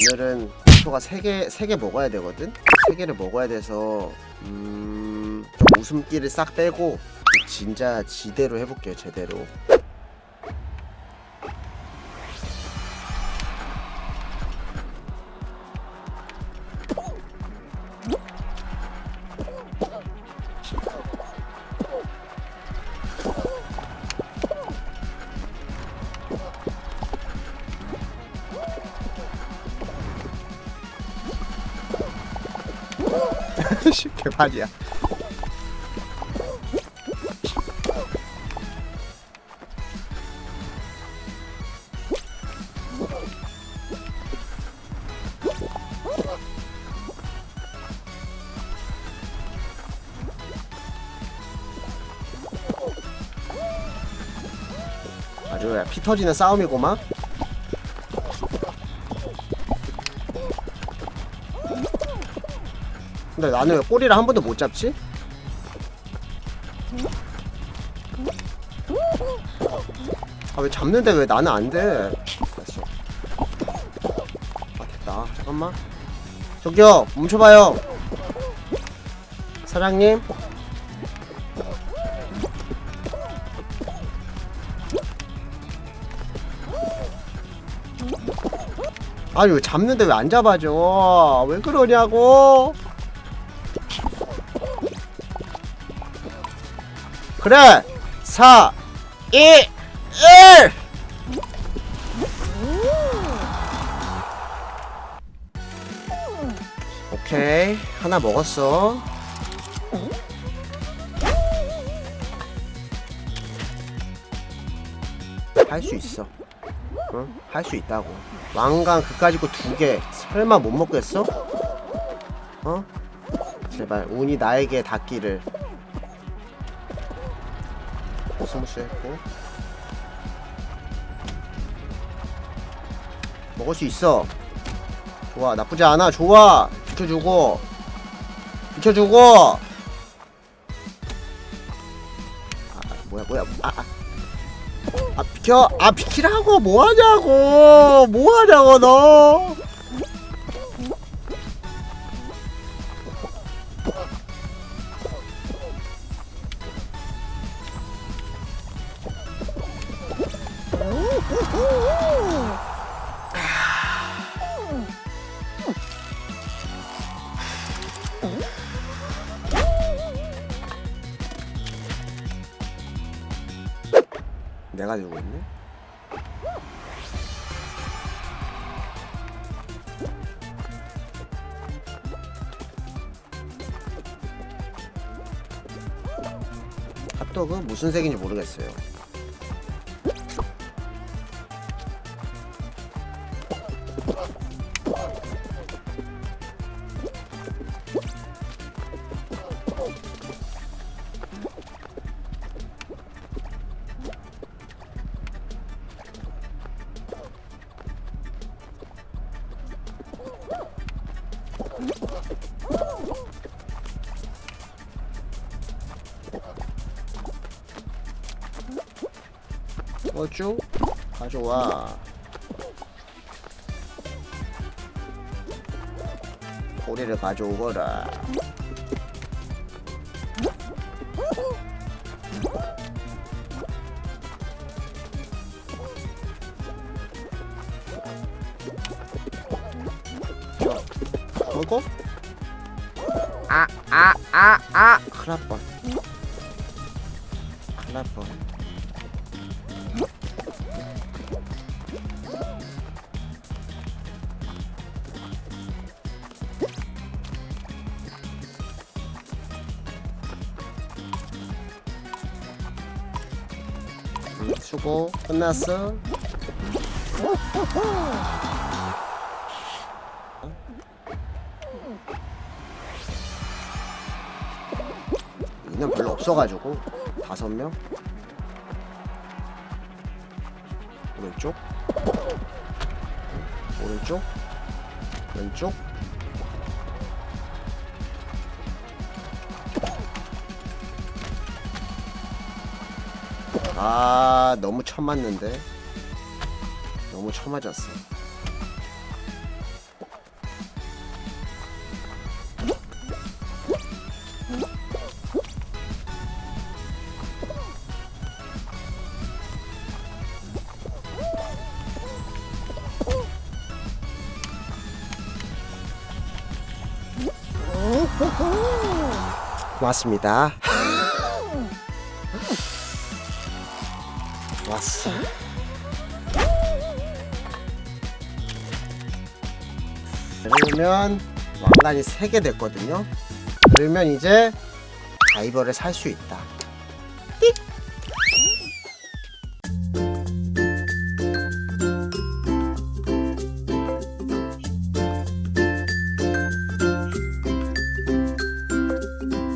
오늘은 목표가 3개, 3개 먹어야 되거든? 3개를 먹어야 돼서 음... 좀 웃음기를 싹 빼고 진짜 지대로 해볼게요 제대로 개판이야. 아주 야, 피 터지는 싸움이고만 근데 나는 왜 꼬리를 한 번도 못 잡지? 아 왜 잡는데 왜 나는 안 돼? 됐어. 아 됐다. 잠깐만. 저기요 멈춰봐요. 사장님. 아니 왜 잡는데 왜 안 잡아줘? 왜 그러냐고? 그래. 4 2 1 오케이. 하나 먹었어. 할 수 있어. 응? 할 수 있다고. 왕관 그까짓 거두 개. 설마 못 먹겠어? 어? 제발 운이 나에게 닿기를 스무스 했고. 먹을 수 있어. 좋아 나쁘지 않아. 좋아. 비켜주고. 비켜주고. 아 뭐야 뭐야. 아, 아. 아 비켜. 아 비키라고 뭐하냐고. 뭐하냐고 너 내가 들고 있네? 핫도그 무슨 색인지 모르겠어요 어쭈? 가져와 고리를 가져오거라 아, 아, 아, 아! 큰일 날 뻔. 음, 수고 끝났어 인원 별로 없어가지고. 다섯 명? 오른쪽? 오른쪽? 왼쪽? 아 너무 처맞는데? 너무 처맞았어 고맙습니다. 왔어. 그러면 왕관이 3개 됐거든요. 그러면 이제 다이버를 살 수 있다.